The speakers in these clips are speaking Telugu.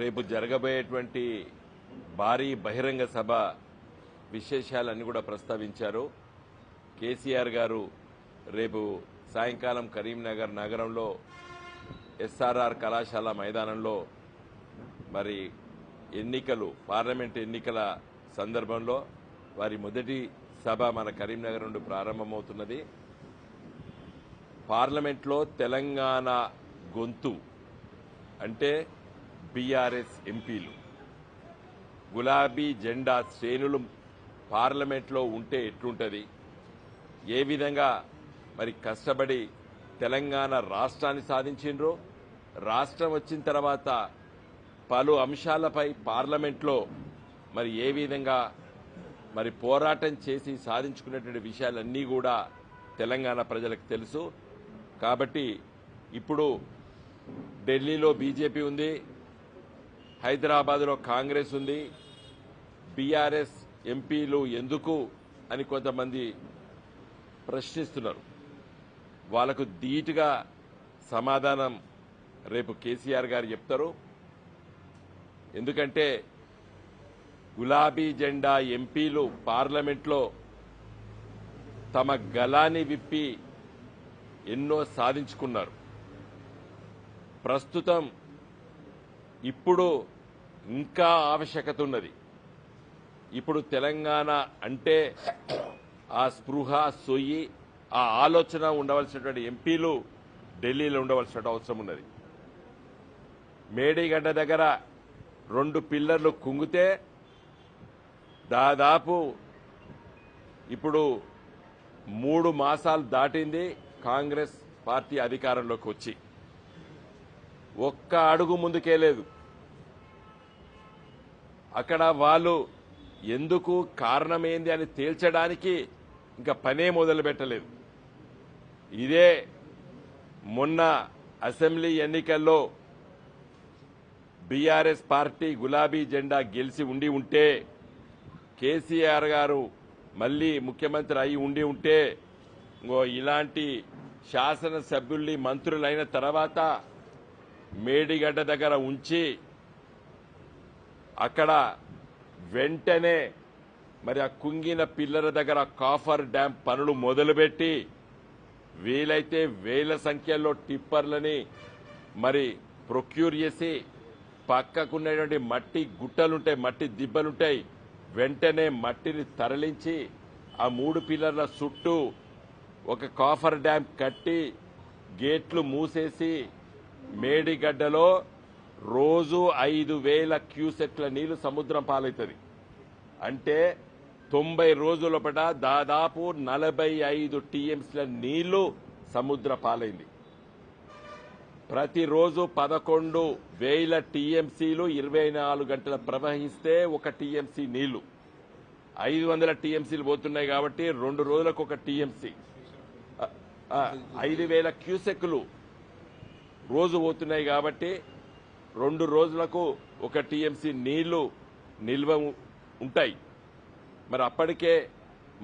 రేపు జరగబోయేటువంటి భారీ బహిరంగ సభ విశేషాలన్నీ కూడా ప్రస్తావించారు. కేసీఆర్ గారు రేపు సాయంకాలం కరీంనగర్ నగరంలో ఎస్ఆర్ఆర్ కళాశాల మైదానంలో మరి ఎన్నికలు పార్లమెంట్ ఎన్నికల సందర్భంలో వారి మొదటి సభ మన కరీంనగర్ నుండి ప్రారంభమవుతున్నది. పార్లమెంట్లో తెలంగాణ గొంతు అంటే బీఆర్ఎస్ ఎంపీలు. గులాబీ జెండా శ్రేణులు పార్లమెంట్లో ఉంటే ఎట్లుంటుంది? ఏ విధంగా మరి కష్టపడి తెలంగాణ రాష్ట్రాన్ని సాధించిండ్రో? రాష్ట్రం వచ్చిన తర్వాత పలు అంశాలపై పార్లమెంట్లో మరి ఏ విధంగా మరి పోరాటం చేసి సాధించుకునేటువంటి విషయాలన్నీ కూడా తెలంగాణ ప్రజలకు తెలుసు. కాబట్టి ఇప్పుడు ఢిల్లీలో బీజేపీ ఉంది. హైదరాబాద్లో కాంగ్రెస్ ఉంది బీఆర్ఎస్ ఎంపీలు ఎందుకు అని కొంతమంది ప్రశ్నిస్తున్నారు. వాళ్ళకు ధీటుగా సమాధానం రేపు కేసీఆర్ గారు చెప్తారు. ఎందుకంటే గులాబీ జెండా ఎంపీలు పార్లమెంట్లో తమ గలాన్ని విప్పి ఎన్నో సాధించుకున్నారు. ప్రస్తుతం ఇప్పుడు ఇంకా ఆవశ్యకత ఉన్నది. ఇప్పుడు తెలంగాణ అంటే ఆ స్పృహ సొయ్యి ఆ ఆలోచన ఉండవలసినటువంటి ఎంపీలు ఢిల్లీలో ఉండవలసిన అవసరం ఉన్నది. మేడిగడ్డ దగ్గర రెండు పిల్లర్లు కుంగితే దాదాపు ఇప్పుడు మూడు మాసాలు దాటింది కాంగ్రెస్ పార్టీ అధికారంలోకి వచ్చి. ఒక్క అడుగు ముందుకేలేదు అక్కడ వాళ్ళు ఎందుకు కారణమేంది అని తేల్చడానికి ఇంకా పనే మొదలు పెట్టలేదు. ఇదే మొన్న అసెంబ్లీ ఎన్నికల్లో బీఆర్ఎస్ పార్టీ గులాబీ జెండా గెలిచి ఉండి ఉంటే కేసీఆర్ గారు మళ్ళీ ముఖ్యమంత్రి అయి ఉండి ఉంటే ఇంకో ఇలాంటి శాసనసభ్యుల్ని మంత్రులైన తర్వాత మేడిగడ్డ దగ్గర ఉంచి అక్కడ వెంటనే మరి ఆ కుంగిన పిల్లల దగ్గర కాఫర్ డ్యాం పనులు మొదలుపెట్టి వీలైతే వేల సంఖ్యలో టిప్పర్లని మరి ప్రొక్యూర్ చేసి పక్కకున్నటువంటి మట్టి గుట్టలుంటాయి మట్టి దిబ్బలుంటాయి వెంటనే మట్టిని తరలించి ఆ మూడు పిల్లర్ల చుట్టూ ఒక కాఫర్ డ్యాం కట్టి గేట్లు మూసేసి మేడిగడ్డలో రోజు ఐదు వేల క్యూసెక్ల నీళ్ళు సముద్రం పాలవుతుంది. అంటే తొంభై రోజులపట దాదాపు నలభై ఐదు టీఎంసీల నీళ్ళు సముద్ర పాలైంది. ప్రతిరోజు పదకొండు వేల టీఎంసీలు ఇరవై నాలుగు గంటలు ప్రవహిస్తే ఒక టీఎంసీ నీళ్ళు. ఐదు వందల టీఎంసీలు పోతున్నాయి కాబట్టి రెండు రోజులకు ఒక టీఎంసీ. ఐదు వేల క్యూసెక్లు రోజు పోతున్నాయి కాబట్టి రెండు రోజులకు ఒక టీఎంసీ నీళ్ళు నిల్వ ఉంటాయి. మరి అప్పటికే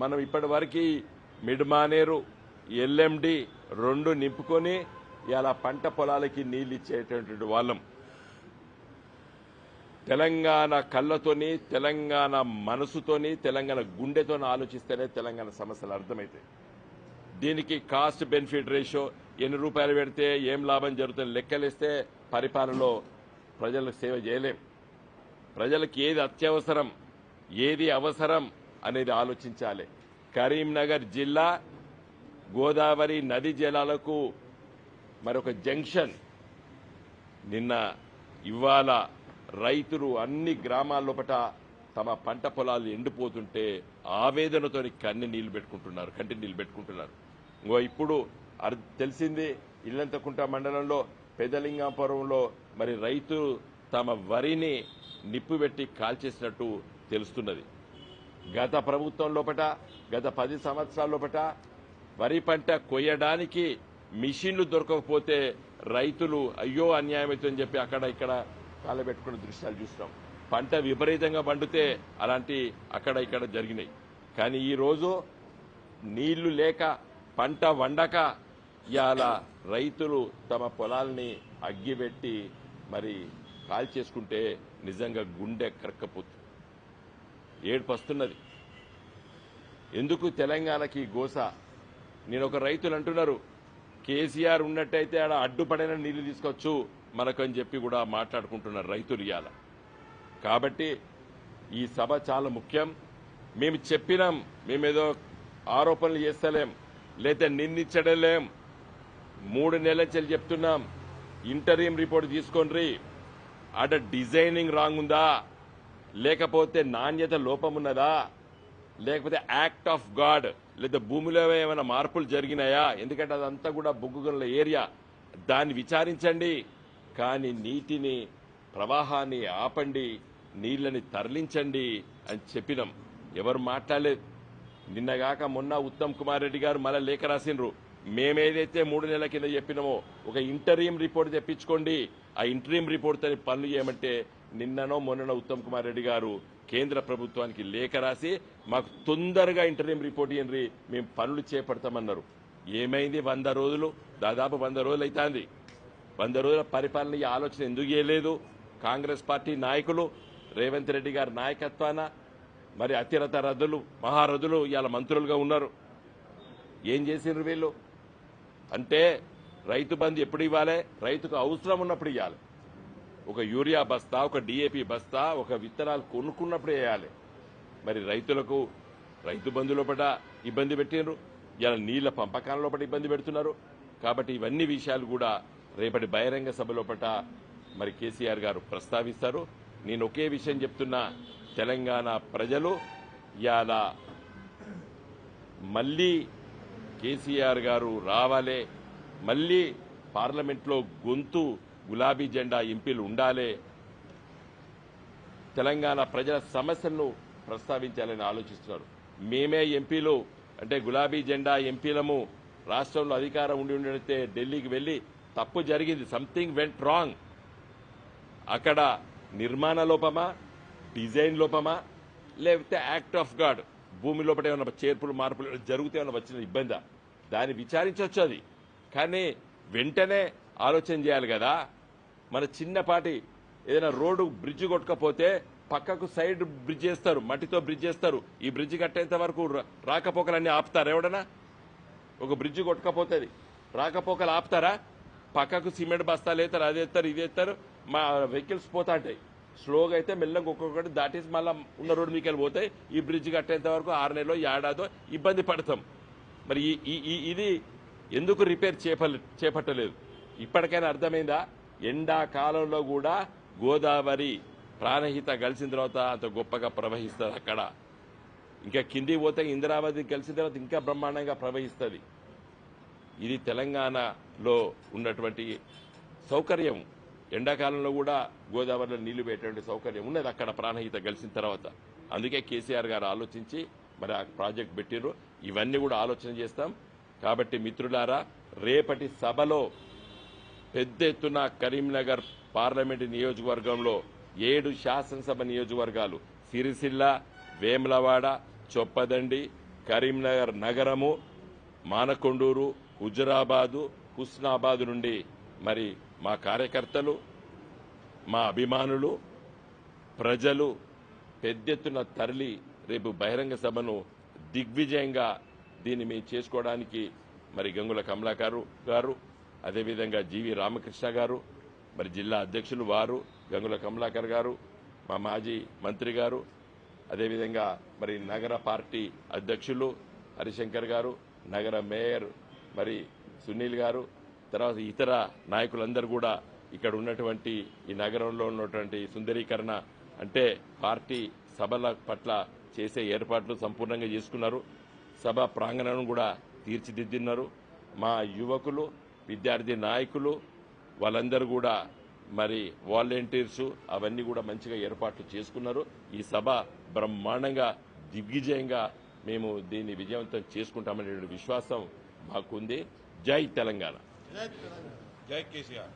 మనం ఇప్పటి వరకు మిడ్మానేరు ఎల్ఎండి రెండు నింపుకొని ఇలా పంట పొలాలకి నీళ్ళు ఇచ్చేటటువంటి వాళ్ళం. తెలంగాణ కళ్ళతోని తెలంగాణ మనసుతోని తెలంగాణ గుండెతోని ఆలోచిస్తేనే తెలంగాణ సమస్యలు అర్థమవుతాయి దీనికి కాస్ట్ బెనిఫిట్ రేషియో ఎన్ని రూపాయలు పెడితే ఏం లాభం జరుగుతుంది లెక్కలేస్తే పరిపాలనలో ప్రజలకు సేవ చేయలేం. ప్రజలకు ఏది అత్యవసరం ఏది అవసరం అనేది ఆలోచించాలి. కరీంనగర్ జిల్లా గోదావరి నది జలాలకు మరొక జంక్షన్ నిన్న ఇవాళ రైతులు అన్ని గ్రామాల్లోపట తమ పంట పొలాలు ఎండిపోతుంటే ఆవేదనతో కన్ని నీళ్ళు పెట్టుకుంటున్నారు కంటి నీళ్ళు పెట్టుకుంటున్నారు. ఇప్పుడు తెలిసింది ఇల్లంతకుంట మండలంలో పెదలింగాపురంలో మరి రైతులు తమ వరిని నిప్పు పెట్టి కాల్చేసినట్టు తెలుస్తున్నది. గత ప్రభుత్వం లోపట గత పది సంవత్సరాల లోపట వరి పంట కొయ్యడానికి మిషన్లు దొరకకపోతే రైతులు అయ్యో అన్యాయం అవుతుందని చెప్పి అక్కడ ఇక్కడ కాలబెట్టుకున్న దృశ్యాలు చూస్తున్నాం పంట విపరీతంగా పండితే అలాంటి అక్కడ ఇక్కడ జరిగినాయి. కానీ ఈ రోజు నీళ్ళు లేక పంట వండక ఇవాళ రైతులు తమ పొలాల్ని అగ్గిపెట్టి మరి కాల్ చేసుకుంటే నిజంగా గుండె కరక్కపోతుంది. ఏడుపస్తున్నది. ఎందుకు తెలంగాణకి గోస? నేను ఒక రైతులు అంటున్నారు కేసీఆర్ ఉన్నట్టయితే ఆడ అడ్డుపడైన నీళ్ళు తీసుకోవచ్చు మనకని చెప్పి కూడా మాట్లాడుకుంటున్నారు రైతులు ఇవాళ కాబట్టి ఈ సభ చాలా ముఖ్యం. మేము చెప్పినాం మేమేదో ఆరోపణలు చేస్తలేం. లేదా నిందించడలేం మూడు నెలల చెల్లి చెప్తున్నాం. ఇంటరీం రిపోర్ట్ తీసుకోండి ఆడ డిజైనింగ్ రాంగ్ ఉందా లేకపోతే నాణ్యత లోపం ఉన్నదా లేకపోతే యాక్ట్ ఆఫ్ గాడ్ లేదా భూమిలో ఏమైనా మార్పులు జరిగినాయా? ఎందుకంటే అదంతా కూడా బొగ్గుగల ఏరియా. దాన్ని విచారించండి. కానీ నీటిని ప్రవాహాన్ని ఆపండి. నీళ్ళని తరలించండి అని చెప్పినాం. ఎవరు మాట్లాడలేదు. నిన్నగాక మొన్న ఉత్తమ్ కుమార్ రెడ్డి గారు మళ్ళీ లేఖ రాసిండ్రు. మేమేదైతే మూడు నెలల కింద చెప్పినామో ఒక ఇంటరీం రిపోర్ట్ తెప్పించుకోండి. ఆ ఇంటరీం రిపోర్ట్తో పనులు చేయమంటే నిన్ననో మొన్ననో ఉత్తమ్ కుమార్ రెడ్డి గారు కేంద్ర ప్రభుత్వానికి లేఖ రాసి మాకు తొందరగా ఇంటరీం రిపోర్ట్ ఇవ్వండి మేము పనులు చేపడతామన్నారు. ఏమైంది? వంద రోజులు? దాదాపు వంద రోజులు అవుతుంది వంద రోజుల పరిపాలన ఈ ఆలోచన ఎందుకు చేయలేదు? కాంగ్రెస్ పార్టీ నాయకులు రేవంత్ రెడ్డి గారి నాయకత్వాన మరి అత్యరత రథులు మహారథులు ఇవాళ మంత్రులుగా ఉన్నారు. ఏం చేసిండ్రు వీళ్ళు? అంటే రైతు బంధు ఎప్పుడు ఇవ్వాలి? రైతుకు అవసరం ఉన్నప్పుడు ఇవ్వాలి ఒక యూరియా బస్తా ఒక డిఏపి బస్తా ఒక విత్తనాలు కొనుక్కున్నప్పుడు వేయాలి. మరి రైతులకు రైతు బంధు లోపల ఇబ్బంది పెట్టిండ్రు. ఇలా నీళ్ళ పంపకాల లోపల ఇబ్బంది పెడుతున్నారు. కాబట్టి ఇవన్నీ విషయాలు కూడా రేపటి బహిరంగ సభ లోపల మరి కేసీఆర్ గారు ప్రస్తావిస్తారు. నేను ఒకే విషయం చెప్తున్నా. తెలంగాణ ప్రజలు ఇవాళ మళ్ళీ కేసీఆర్ గారు రావాలే మళ్ళీ పార్లమెంట్లో గొంతు గులాబీ జెండా ఎంపీలు ఉండాలే తెలంగాణ ప్రజల సమస్యలను ప్రస్తావించాలని ఆలోచిస్తున్నారు. మేమే ఎంపీలు అంటే గులాబీ జెండా ఎంపీలము రాష్ట్రంలో అధికారం ఉండి ఉండితే ఢిల్లీకి వెళ్ళి తప్పు జరిగింది సంథింగ్ వెంట్ రాంగ్ అక్కడ నిర్మాణ లోపమా డిజైన్ లోపమా? లేకపోతే యాక్ట్ ఆఫ్ గాడ్ భూమి లోపల ఏమైనా చేర్పులు మార్పులు జరిగితే ఏమైనా వచ్చిన ఇబ్బందా? దాన్ని విచారించవచ్చు అది. కానీ వెంటనే ఆలోచన చేయాలి కదా. మన చిన్నపాటి ఏదైనా రోడ్డు బ్రిడ్జ్ కొట్టకపోతే పక్కకు సైడ్ బ్రిడ్జ్ చేస్తారు మట్టితో బ్రిడ్జ్ చేస్తారు. ఈ బ్రిడ్జ్ కట్టేంత వరకు రాకపోకలన్నీ ఆపుతారు ఎవడనా ఒక బ్రిడ్జ్ కొట్టకపోతుంది రాకపోకలు ఆపుతారా? పక్కకు సిమెంట్ బస్తాలు వేస్తారు అది ఎత్తారు ఇది ఎత్తారు మా వెహికల్స్ పోతా ఉంటాయి స్లోగా అయితే మెల్లగా ఒక్కొక్కటి దాటేసి మళ్ళీ ఉన్న రోడ్డు మీకు పోతాయి. ఈ బ్రిడ్జ్ కట్టేంత వరకు ఆరు నెలలో ఏడాదో ఇబ్బంది పడతాం. మరి ఈ- ఇది ఎందుకు రిపేర్ చేపల చేపట్టలేదు? ఇప్పటికైనా అర్థమైందా? ఎండాకాలంలో కూడా గోదావరి ప్రాణహిత కలిసిన తర్వాత అంత గొప్పగా ప్రవహిస్తుంది అక్కడ. ఇంకా కింది పోతే ఇందిరావతి కలిసిన తర్వాత ఇంకా బ్రహ్మాండంగా ప్రవహిస్తుంది. ఇది తెలంగాణలో ఉన్నటువంటి సౌకర్యం. ఎండాకాలంలో కూడా గోదావరిలో నీళ్ళు పెట్టేటువంటి సౌకర్యం ఉన్నది. అక్కడ ప్రాణహిత కలిసిన తర్వాత. అందుకే కేసీఆర్ గారు ఆలోచించి మరి ఆ ప్రాజెక్ట్ పెట్టిర్రు. ఇవన్నీ కూడా ఆలోచన చేస్తాం. కాబట్టి మిత్రులారా రేపటి సభలో పెద్ద ఎత్తున కరీంనగర్ పార్లమెంటు నియోజకవర్గంలో ఏడు శాసనసభ నియోజకవర్గాలు సిరిసిల్ల వేములవాడ చొప్పదండి కరీంనగర్ నగరము మానకొండూరు హుజురాబాదు హుస్నాబాద్ నుండి మరి మా కార్యకర్తలు మా అభిమానులు ప్రజలు పెద్ద ఎత్తున తరలి రేపు బహిరంగ సభను దిగ్విజయంగా దీన్ని మేము చేసుకోవడానికి మరి గంగుల కమలాకారు గారు అదేవిధంగా జీవి రామకృష్ణ గారు మరి జిల్లా అధ్యక్షులు వారు గంగుల కమలాకర్ గారు మా మాజీ మంత్రి గారు అదేవిధంగా మరి నగర పార్టీ అధ్యక్షులు హరిశంకర్ గారు నగర మేయర్ మరి సునీల్ గారు తర్వాత ఇతర నాయకులందరూ కూడా ఇక్కడ ఉన్నటువంటి ఈ నగరంలో ఉన్నటువంటి సుందరీకరణ అంటే పార్టీ సభల పట్ల చేసే ఏర్పాట్లు సంపూర్ణంగా చేసుకున్నారు. సభ ప్రాంగణం కూడా తీర్చిదిద్దిన్నారు మా యువకులు విద్యార్థి నాయకులు వాళ్ళందరూ కూడా మరి వాలంటీర్స్ అవన్నీ కూడా మంచిగా ఏర్పాట్లు చేసుకున్నారు. ఈ సభ బ్రహ్మాండంగా దిగ్విజయంగా మేము దీన్ని విజయవంతం చేసుకుంటామనే విశ్వాసం మాకుంది. జై తెలంగాణ. జై కేసీఆర్